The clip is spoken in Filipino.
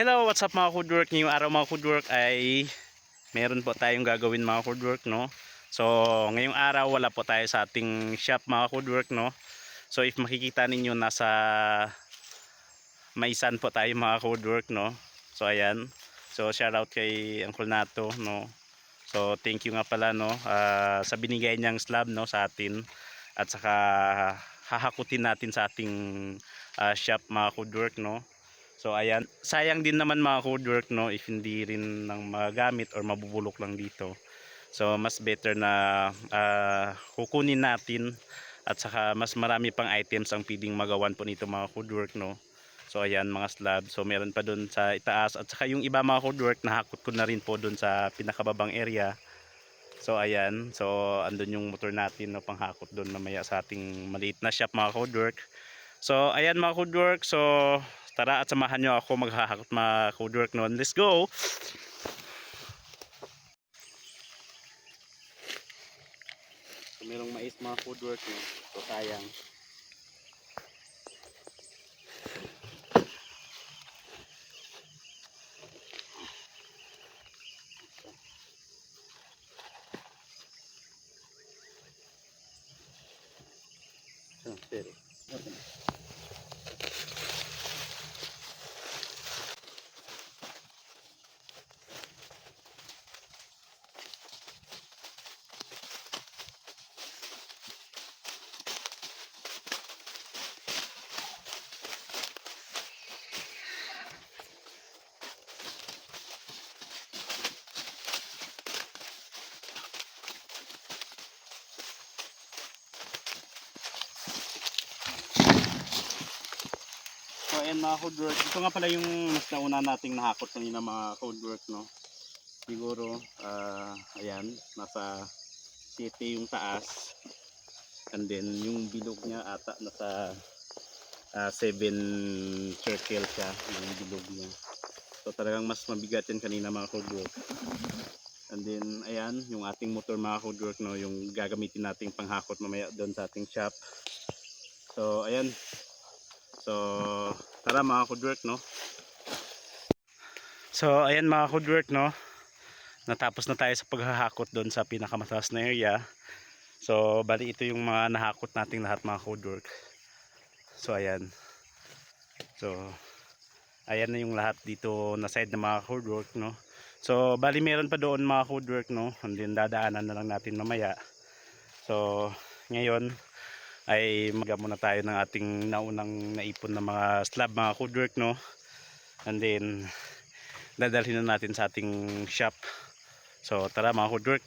Hello, what's up mga food work? Ngayong araw mga food work ay meron po tayong gagawin mga food work, no? So, ngayong araw wala po tayo sa ating shop mga food work, no? So, if makikita ninyo nasa maisan po tayo mga food work, no? So, ayan. So, shout out kay Uncle Nato, no? So, thank you nga pala, no? ah, sa binigay niyang slab, no? Sa atin. At saka hahakutin natin sa ating ah, shop mga food work, no? So ayan, sayang din naman mga code work no if hindi rin nang magamit or mabubulok lang dito. So mas better na ah, kukunin natin at saka mas marami pang items ang pwedeng magawan po nito mga code work no. So ayan mga slab. So meron pa doon sa itaas at saka yung iba mga code work nahakot ko na rin po doon sa pinakababang area. So ayan, so andun yung motor natin no panghakot doon mamaya sa ating maliit na shop mga code work. So ayan mga code work, so tara at samahan nyo ako maghahakot mga code work noon. Let's go! So merong mais mga code work no. So sayang. Pero. Ayan mga code. Ito nga pala yung mas nauna nating nahakot kanina mga code work no. Siguro ah ayan nasa 7 yung taas. And then yung bilog niya ata nasa 7 circle siya yung bilog niya. So talagang mas mabigat yan kanina mga code work. And then ayan yung ating motor mga code work no yung gagamitin nating panghakot mamaya doon sa ating shop. So ayan So, tara mga kudwork, no? So, ayan mga kudwork, no? Natapos na tayo sa paghahakot doon sa pinakamataas na area. So, bali ito yung mga nahakot nating lahat mga kudwork. So, ayan. So, ayan na yung lahat dito na side ng mga kudwork, no? So, bali meron pa doon mga kudwork, no? And then, dadaanan na lang natin mamaya. So, ngayon, ay maga muna tayo ng ating naunang naipon na mga slab mga woodwork no? And then dadalhin na natin sa ating shop. So tara mga woodwork